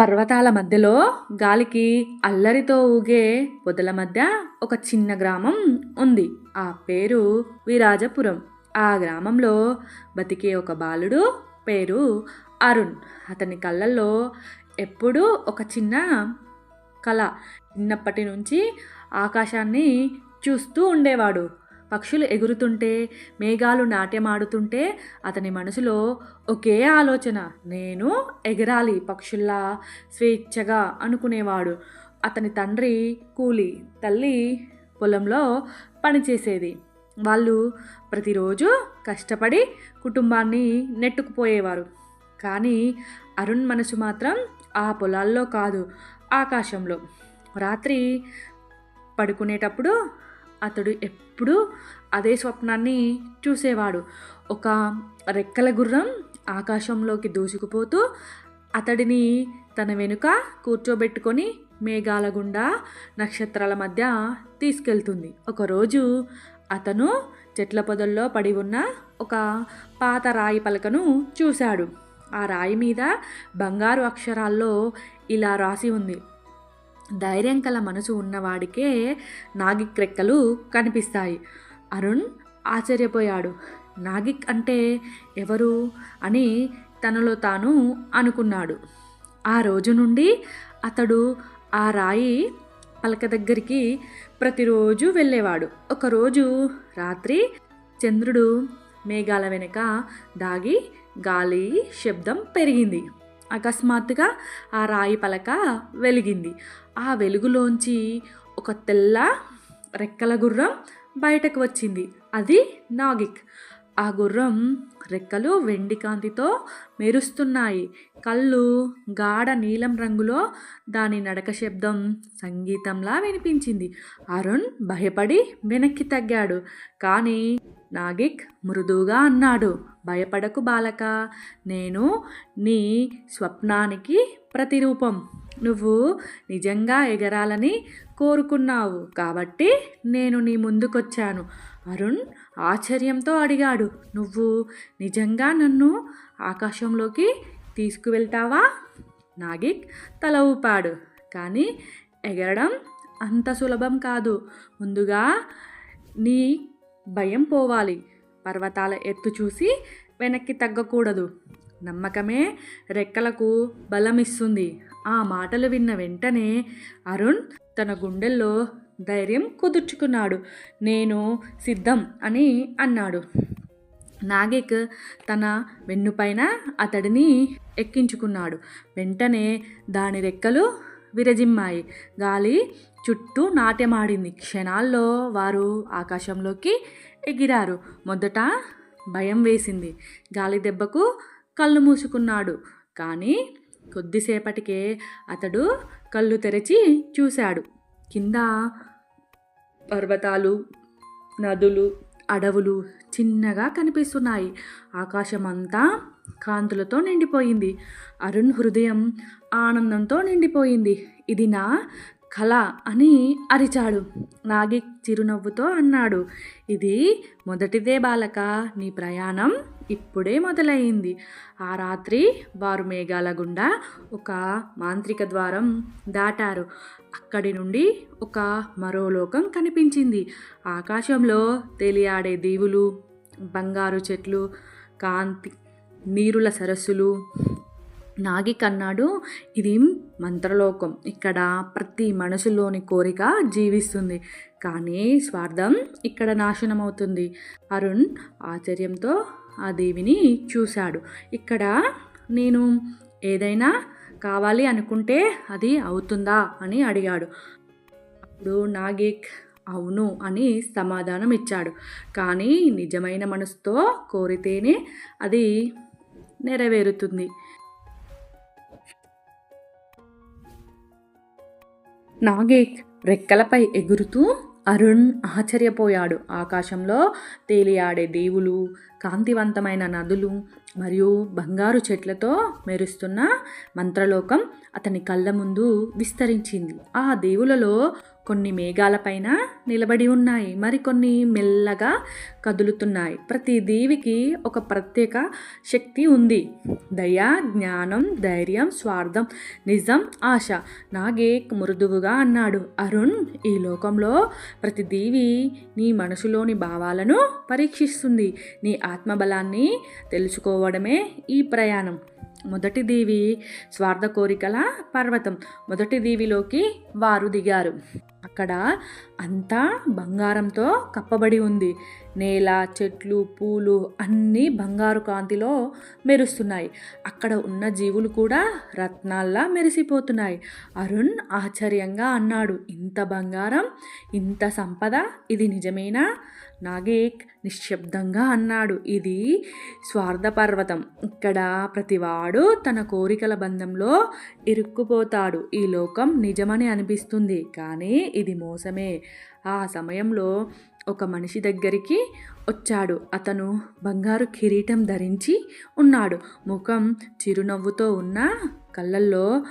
పర్వతాల మధ్యలో గాలికి అల్లరితో ఊగే పొదల మధ్య ఒక చిన్న గ్రామం ఉంది. ఆ పేరు విరాజపురం. ఆ గ్రామంలో బతికే ఒక బాలుడు పేరు అరుణ్. అతని కళ్ళల్లో ఎప్పుడూ ఒక చిన్న కళ. చిన్నప్పటి నుంచి ఆకాశాన్ని చూస్తూ ఉండేవాడు. పక్షులు ఎగురుతుంటే మేఘాలు నాట్యమాడుతుంటే అతని మనసులో ఒకే ఆలోచన నేను ఎగరాలి పక్షుల్లా స్వేచ్ఛగా అనుకునేవాడు. అతని తండ్రి కూలి తల్లి పొలంలో పనిచేసేది. వాళ్ళు ప్రతిరోజు కష్టపడి కుటుంబాన్ని నెట్టుకుపోయేవారు. కానీ అరుణ్ మనసు మాత్రం ఆ పొలాల్లో కాదు ఆకాశంలో. రాత్రి పడుకునేటప్పుడు అతడు ఎప్పుడూ అదే స్వప్నాన్ని చూసేవాడు. ఒక రెక్కల గుర్రం ఆకాశంలోకి దూసుకుపోతూ అతడిని తన వెనుక కూర్చోబెట్టుకొని మేఘాల గుండా నక్షత్రాల మధ్య తీసుకెళ్తుంది. ఒకరోజు అతను చెట్ల పొదల్లో పడి ఉన్న ఒక పాత రాయి పలకను చూశాడు. ఆ రాయి మీద బంగారు అక్షరాల్లో ఇలా రాసి ఉంది. ధైర్యం కల మనసు ఉన్నవాడికే నాగిక్ రెక్కలు కనిపిస్తాయి. అరుణ్ ఆశ్చర్యపోయాడు. నాగిక్ అంటే ఎవరు? అని తనలో తాను అనుకున్నాడు. ఆ రోజు నుండి అతడు ఆ రాయి పలక దగ్గరికి ప్రతిరోజు వెళ్ళేవాడు. ఒకరోజు రాత్రి చంద్రుడు మేఘాల వెనుక దాగి గాలి శబ్దం పెరిగింది. అకస్మాత్తుగా ఆ రాయి పలక వెలిగింది. ఆ వెలుగులోంచి ఒక తెల్ల రెక్కల గుర్రం బయటకు వచ్చింది. అది నాగిక్. ఆ గుర్రం రెక్కలు వెండి కాంతితో మెరుస్తున్నాయి. కళ్ళు గాఢ నీలం రంగులో దాని నడక శబ్దం సంగీతంలా వినిపించింది. అరుణ్ భయపడి వెనక్కి తగ్గాడు. కానీ నాగిక్ మృదువుగా అన్నాడు. భయపడకు బాలక నేను నీ స్వప్నానికి ప్రతిరూపం. నువ్వు నిజంగా ఎగరాలని కోరుకున్నావు కాబట్టి నేను నీ ముందుకొచ్చాను. అరుణ్ ఆశ్చర్యంతో అడిగాడు. నువ్వు నిజంగా నన్ను ఆకాశంలోకి తీసుకువెళ్తావా? నాగిక్ తల ఊపాడు. కానీ ఎగరడం అంత సులభం కాదు. ముందుగా నీ భయం పోవాలి. పర్వతాల ఎత్తు చూసి వెనక్కి తగ్గకూడదు. నమ్మకమే రెక్కలకు బలమిస్తుంది. ఆ మాటలు విన్న వెంటనే అరుణ్ తన గుండెల్లో ధైర్యం కుదుర్చుకున్నాడు. నేను సిద్ధం అని అన్నాడు. నాగిక్ తన వెన్నుపైన అతడిని ఎక్కించుకున్నాడు. వెంటనే దాని రెక్కలు విరజిమ్మాయి. గాలి చుట్టూ నాట్యమాడింది. క్షణాల్లో వారు ఆకాశంలోకి ఎగిరారు. మొదట భయం వేసింది. గాలి దెబ్బకు కళ్ళు మూసుకున్నాడు. కానీ కొద్దిసేపటికే అతడు కళ్ళు తెరిచి చూశాడు. కింద పర్వతాలు నదులు అడవులు చిన్నగా కనిపిస్తున్నాయి. ఆకాశం అంతా కాంతులతో నిండిపోయింది. అరుణ్ హృదయం ఆనందంతో నిండిపోయింది. ఇది నా కళ అని అరిచాడు. నాగి చిరునవ్వుతో అన్నాడు ఇది మొదటిదే బాలక నీ ప్రయాణం ఇప్పుడే మొదలైంది. ఆ రాత్రి వారు మేఘాల గుండా ఒక మాంత్రిక ద్వారం దాటారు. అక్కడి నుండి ఒక మరో లోకం కనిపించింది. ఆకాశంలో తేలియాడే దీవులు బంగారు చెట్లు కాంతి నీరుల సరస్సులు నాగిక్ అన్నాడు ఇది మంత్రలోకం. ఇక్కడ ప్రతి మనసులోని కోరిక జీవిస్తుంది. కానీ స్వార్థం ఇక్కడ నాశనం అవుతుంది అరుణ్ ఆశ్చర్యంతో ఆ దేవిని చూశాడు. ఇక్కడ నేను ఏదైనా కావాలి అనుకుంటే అది అవుతుందా అని అడిగాడు. అప్పుడు నాగిక్ అవును అని సమాధానం ఇచ్చాడు. కానీ నిజమైన మనసుతో కోరితేనే అది నెరవేరుతుంది. నాగేక్ రెక్కలపై ఎగురుతూ అరుణ్ ఆశ్చర్యపోయాడు. ఆకాశంలో తేలియాడే దేవులు కాంతివంతమైన నదులు మరియు బంగారు చెట్లతో మెరుస్తున్న మంత్రలోకం అతని కళ్ళ ముందు విస్తరించింది. ఆ దేవులలో కొన్ని మేఘాలపైన నిలబడి ఉన్నాయి. మరికొన్ని మెల్లగా కదులుతున్నాయి. ప్రతి దీవికి ఒక ప్రత్యేక శక్తి ఉంది. దయ జ్ఞానం ధైర్యం స్వార్థం నిజం ఆశ. నాగేక్ మృదువుగా అన్నాడు. అరుణ్ ఈ లోకంలో ప్రతి దీవి నీ మనసులోని భావాలను పరీక్షిస్తుంది. నీ ఆత్మబలాన్ని తెలుసుకోవడమే ఈ ప్రయాణం. మొదటి దీవి స్వార్థ కోరికల పర్వతం. మొదటి దీవిలోకి వారు దిగారు. అక్కడ అంతా బంగారంతో కప్పబడి ఉంది. నేల చెట్లు పూలు అన్నీ బంగారు కాంతిలో మెరుస్తున్నాయి. అక్కడ ఉన్న జీవులు కూడా రత్నాల్లా మెరిసిపోతున్నాయి. అరుణ్ ఆశ్చర్యంగా అన్నాడు ఇంత బంగారం ఇంత సంపద ఇది నిజమేనా? నాగేక్ నిశ్శబ్దంగా అన్నాడు. ఇది స్వార్థ పర్వతం ఇక్కడ ప్రతివాడు తన కోరికల బంధంలో ఇరుక్కుపోతాడు. ఈ లోకం నిజమని అనిపిస్తుంది. కానీ ఇది మోసమే. ఆ సమయంలో ఒక మనిషి దగ్గరికి వచ్చాడు. అతను బంగారు కిరీటం ధరించి ఉన్నాడు. ముఖం చిరునవ్వుతో ఉన్న కళ్ళల్లో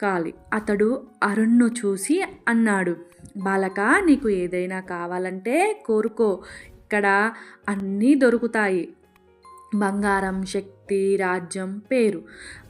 కాలి. అతడు అరుణ్ను చూసి అన్నాడు. బాలక నీకు ఏదైనా కావాలంటే కోరుకో. ఇక్కడ అన్నీ దొరుకుతాయి. బంగారం శక్తి రాజ్యం పేరు.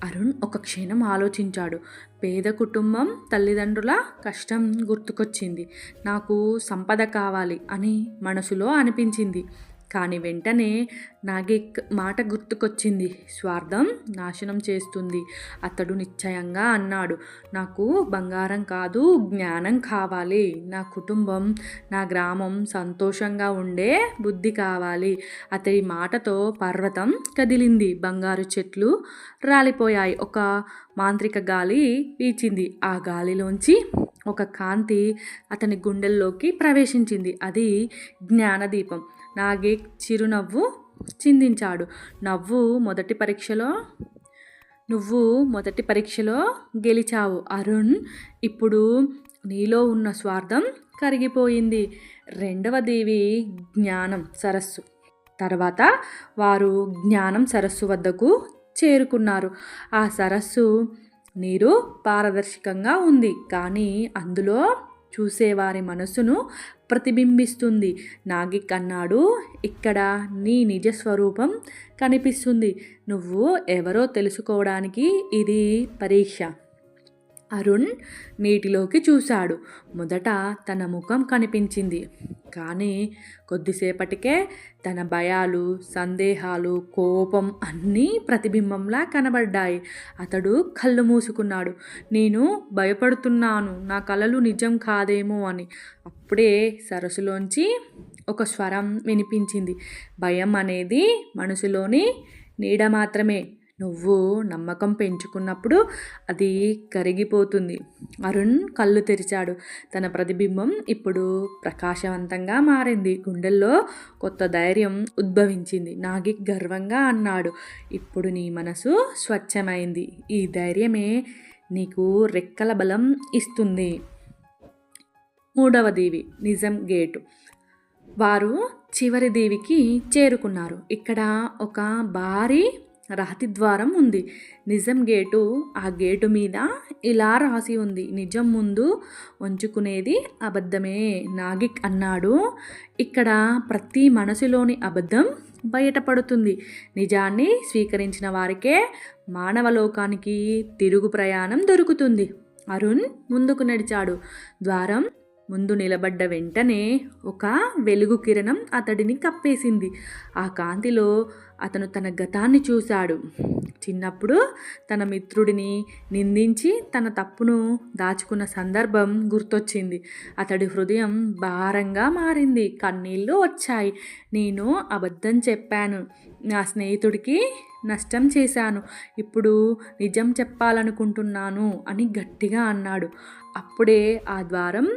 అరుణ్ ఒక క్షణం ఆలోచించాడు. పేద కుటుంబం తల్లిదండ్రుల కష్టం గుర్తుకొచ్చింది. నాకు సంపద కావాలి అని మనసులో అనిపించింది. కానీ వెంటనే నాగే మాట గుర్తుకొచ్చింది. స్వార్థం నాశనం చేస్తుంది. అతడు నిశ్చయంగా అన్నాడు నాకు బంగారం కాదు జ్ఞానం కావాలి. నా కుటుంబం నా గ్రామం సంతోషంగా ఉండే బుద్ధి కావాలి. అతడి మాటతో పర్వతం కదిలింది. బంగారు చెట్లు రాలిపోయాయి. ఒక మాంత్రిక గాలి వీచింది. ఆ గాలిలోంచి ఒక కాంతి అతని గుండెల్లోకి ప్రవేశించింది. అది జ్ఞానదీపం. నాగే చిరునవ్వు చిందించాడు. నవ్వు మొదటి పరీక్షలో నువ్వు మొదటి పరీక్షలో గెలిచావు. అరుణ్ ఇప్పుడు నీలో ఉన్న స్వార్థం కరిగిపోయింది. రెండవ దేవి జ్ఞానం సరస్సు. తర్వాత వారు జ్ఞానం సరస్సు వద్దకు చేరుకున్నారు. ఆ సరస్సు నీరు పారదర్శకంగా ఉంది. కానీ అందులో చూసేవారి మనసును ప్రతిబింబిస్తుంది. నాగిక్ అన్నాడు ఇక్కడ నీ నిజస్వరూపం కనిపిస్తుంది. నువ్వు ఎవరో తెలుసుకోవడానికి ఇది పరీక్ష. అరుణ్ నీటిలోకి చూశాడు. మొదట తన ముఖం కనిపించింది. కానీ కొద్దిసేపటికే తన భయాలు సందేహాలు కోపం అన్నీ ప్రతిబింబంలా కనబడ్డాయి. అతడు కళ్ళు మూసుకున్నాడు. నేను భయపడుతున్నాను. నా కళలు నిజం కాదేమో అని. అప్పుడే సరస్సులోంచి ఒక స్వరం వినిపించింది. భయం అనేది మనసులోని నీడ మాత్రమే. నువ్వు నమ్మకం పెంచుకున్నప్పుడు అది కరిగిపోతుంది. అరుణ్ కళ్ళు తెరిచాడు. తన ప్రతిబింబం ఇప్పుడు ప్రకాశవంతంగా మారింది. గుండెల్లో కొత్త ధైర్యం ఉద్భవించింది. నాగి గర్వంగా అన్నాడు. ఇప్పుడు నీ మనసు స్వచ్ఛమైంది. ఈ ధైర్యమే నీకు రెక్కల బలం ఇస్తుంది. మూడవ దేవి నిజం గేటు. వారు చివరి దేవికి చేరుకున్నారు. ఇక్కడ ఒక భారీ రాతి ద్వారం ఉంది. నిజం గేటు ఆ గేటు మీద ఇలా రాసి ఉంది. నిజం ముందు ఉంచుకునేది అబద్ధమే. నాగిక్ అన్నాడు. ఇక్కడ ప్రతి మనసులోని అబద్ధం బయటపడుతుంది. నిజాన్ని స్వీకరించిన వారికే మానవలోకానికి తిరుగు ప్రయాణం దొరుకుతుంది. అరుణ్ ముందుకు నడిచాడు. ద్వారం ముందు నిలబడ్డ వెంటనే ఒక వెలుగు కిరణం అతడిని కప్పేసింది. ఆ కాంతిలో అతను తన గతాన్ని చూశాడు. చిన్నప్పుడు తన మిత్రుడిని నిందించి తన తప్పును దాచుకున్న సందర్భం గుర్తొచ్చింది. అతడి హృదయం భారంగా మారింది. కన్నీళ్ళు వచ్చాయి. నేను అబద్ధం చెప్పాను. నా స్నేహితుడికి నష్టం చేశాను. ఇప్పుడు నిజం చెప్పాలనుకుంటున్నాను అని గట్టిగా అన్నాడు. అప్పుడే ఆ ద్వారం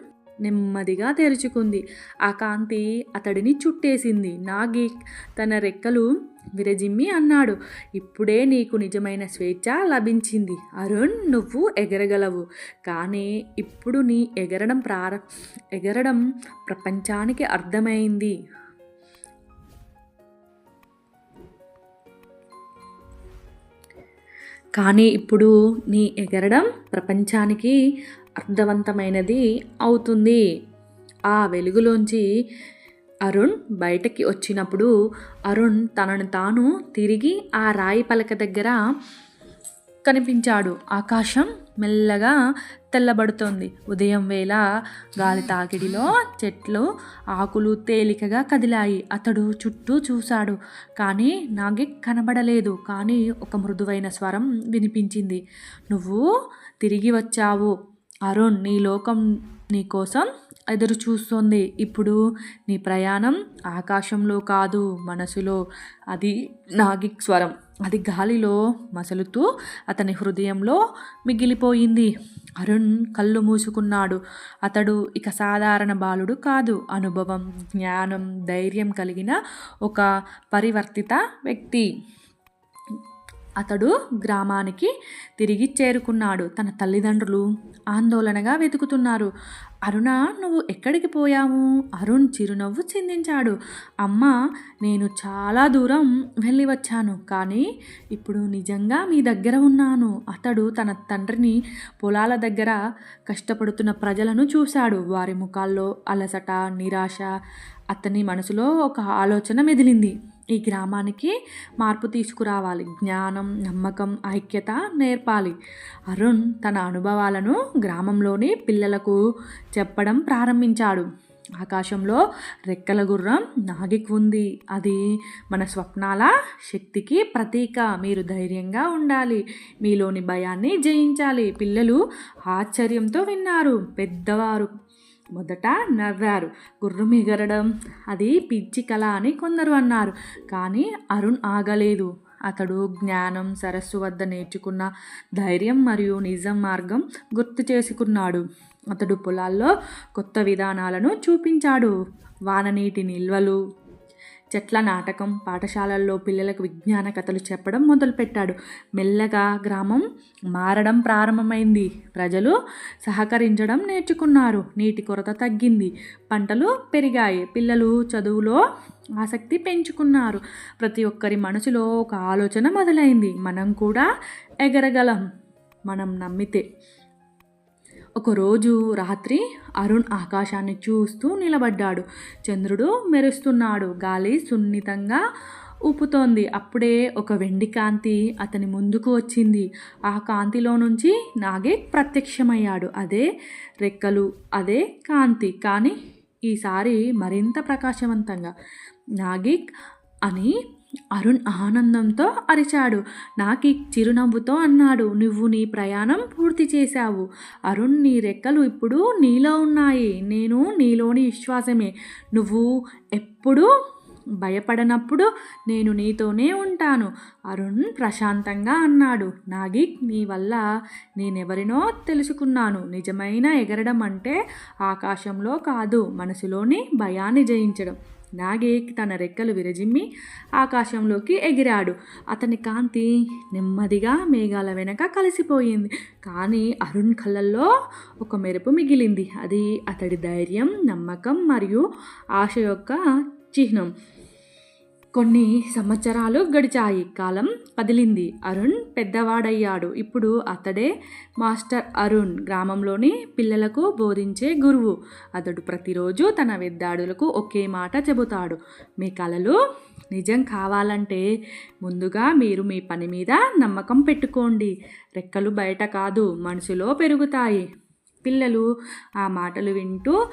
నెమ్మదిగా తెరుచుకుంది. ఆ కాంతి అతడిని చుట్టేసింది. నాగి తన రెక్కలు విరజిమ్మి అన్నాడు. ఇప్పుడే నీకు నిజమైన స్వేచ్ఛ లభించింది. అరుణ్ నువ్వు ఎగరగలవు. కానీ ఇప్పుడు నీ ఎగరడం ప్రార ఎగరడం ప్రపంచానికి అర్థమైంది. కానీ ఇప్పుడు నీ ఎగరడం ప్రపంచానికి అర్థవంతమైనది అవుతుంది. ఆ వెలుగులోంచి అరుణ్ బయటకి వచ్చినప్పుడు అరుణ్ తనను తాను తిరిగి ఆ రాయి పలక దగ్గర కనిపించాడు. ఆకాశం మెల్లగా తెల్లబడుతోంది. ఉదయం వేళ గాలి తాకిడిలో చెట్లు ఆకులు తేలికగా కదిలాయి. అతడు చుట్టూ చూశాడు. కానీ నాగిక్ కనబడలేదు. కానీ ఒక మృదువైన స్వరం వినిపించింది. నువ్వు తిరిగి వచ్చావు. అరుణ్ నీ లోకం నీ కోసం ఎదురు చూస్తోంది. ఇప్పుడు నీ ప్రయాణం ఆకాశంలో కాదు మనసులో. అది నాగిక్ స్వరం. అది గాలిలో మసలుతూ అతని హృదయంలో మిగిలిపోయింది. అరుణ్ కళ్ళు మూసుకున్నాడు. అతడు ఇక సాధారణ బాలుడు కాదు. అనుభవం జ్ఞానం ధైర్యం కలిగిన ఒక పరివర్తిత వ్యక్తి. అతడు గ్రామానికి తిరిగి చేరుకున్నాడు. తన తల్లిదండ్రులు ఆందోళనగా వెతుకుతున్నారు. అరుణ నువ్వు ఎక్కడికి పోయావు? అరుణ్ చిరునవ్వు చిందించాడు. అమ్మ నేను చాలా దూరం వెళ్ళి వచ్చాను. కానీ ఇప్పుడు నిజంగా మీ దగ్గర ఉన్నాను. అతడు తన తండ్రిని పొలాల దగ్గర కష్టపడుతున్న ప్రజలను చూశాడు. వారి ముఖాల్లో అలసట నిరాశ అతని మనసులో ఒక ఆలోచన మెదిలింది. ఈ గ్రామానికి మార్పు తీసుకురావాలి. జ్ఞానం నమ్మకం ఐక్యత నేర్పాలి. అరుణ్ తన అనుభవాలను గ్రామంలోని పిల్లలకు చెప్పడం ప్రారంభించాడు. ఆకాశంలో రెక్కల గుర్రం నాగిక్ ఉంది అది మన స్వప్నాల శక్తికి ప్రతీక. మీరు ధైర్యంగా ఉండాలి. మీలోని భయాన్ని జయించాలి. పిల్లలు ఆశ్చర్యంతో విన్నారు. పెద్దవారు మొదట నవ్వారు. గుర్రు మిగరడం అది పిచ్చి కళ అని కొందరు అన్నారు. కానీ అరుణ్ ఆగలేదు. అతడు జ్ఞానం సరస్సు వద్ద నేర్చుకున్న ధైర్యం మరియు నిజం మార్గం గుర్తు చేసుకున్నాడు. అతడు పొలాల్లో కొత్త విధానాలను చూపించాడు. వాననీటి నిల్వలు చెట్ల నాటకం పాఠశాలల్లో పిల్లలకు విజ్ఞాన కథలు చెప్పడం మొదలుపెట్టాడు. మెల్లగా గ్రామం మారడం ప్రారంభమైంది. ప్రజలు సహకరించడం నేర్చుకున్నారు. నీటి కొరత తగ్గింది. పంటలు పెరిగాయి. పిల్లలు చదువులో ఆసక్తి పెంచుకున్నారు. ప్రతి ఒక్కరి మనసులో ఒక ఆలోచన మొదలైంది. మనం కూడా ఎగరగలం. మనం నమ్మితే ఒకరోజు రాత్రి అరుణ్ ఆకాశాన్ని చూస్తూ నిలబడ్డాడు. చంద్రుడు మెరుస్తున్నాడు. గాలి సున్నితంగా ఊపుతోంది. అప్పుడే ఒక వెండి కాంతి అతని ముందుకు వచ్చింది. ఆ కాంతిలో నుంచి నాగే ప్రత్యక్షమయ్యాడు. అదే రెక్కలు అదే కాంతి. కానీ ఈసారి మరింత ప్రకాశవంతంగా. నాగిక్ అని అరుణ్ ఆనందంతో అరిచాడు. నాకి చిరునవ్వుతో అన్నాడు. నువ్వు నీ ప్రయాణం పూర్తి చేశావు. అరుణ్ నీ రెక్కలు ఇప్పుడు నీలో ఉన్నాయి. నేను నీలోని విశ్వాసమే. నువ్వు ఎప్పుడూ భయపడనప్పుడు నేను నీతోనే ఉంటాను అరుణ్ ప్రశాంతంగా అన్నాడు. నాగిక్ నీ వల్ల నేనెవరినో తెలుసుకున్నాను. నిజమైన ఎగరడం అంటే ఆకాశంలో కాదు మనసులోని భయాన్ని జయించడం. నాగేక్ తన రెక్కలు విరజిమ్మి ఆకాశంలోకి ఎగిరాడు. అతని కాంతి నెమ్మదిగా మేఘాల వెనక కలిసిపోయింది. కానీ అరుణ్ కళ్ళల్లో ఒక మెరుపు మిగిలింది. అది అతడి ధైర్యం నమ్మకం మరియు ఆశ యొక్క చిహ్నం. కొన్ని సంవత్సరాలు గడిచాయి. కాలం కదిలింది. అరుణ్ పెద్దవాడయ్యాడు. ఇప్పుడు అతడే మాస్టర్ అరుణ్ గ్రామంలోని పిల్లలకు బోధించే గురువు. అతడు ప్రతిరోజు తన విద్యార్థులకు ఒకే మాట చెబుతాడు. మీ కలలు నిజం కావాలంటే ముందుగా మీరు మీ పని మీద నమ్మకం పెట్టుకోండి. రెక్కలు బయట కాదు మనసులో పెరుగుతాయి. పిల్లలు ఆ మాటలు వింటూ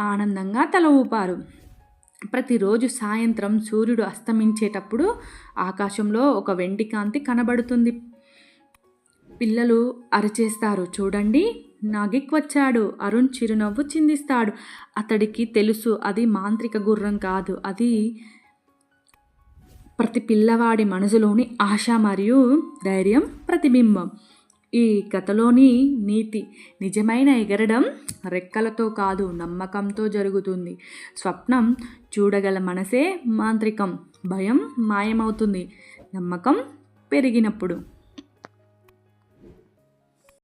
ఆనందంగా తల ఊపారు. ప్రతిరోజు సాయంత్రం సూర్యుడు అస్తమించేటప్పుడు ఆకాశంలో ఒక వెండి కాంతి కనబడుతుంది. పిల్లలు అరచేస్తారు. చూడండి నాగిక్ వచ్చాడు అరుణ్ చిరునవ్వు చిందిస్తాడు. అతడికి తెలుసు అది మాంత్రిక గుర్రం కాదు. అది ప్రతి పిల్లవాడి మనసులోని ఆశ మరియు ధైర్యం ప్రతిబింబం. ఈ కథలోని నీతి నిజమైన ఎగరడం రెక్కలతో కాదు నమ్మకంతో జరుగుతుంది. స్వప్నం చూడగల మనసే మాంత్రికం భయం మాయమవుతుంది. నమ్మకం పెరిగినప్పుడు.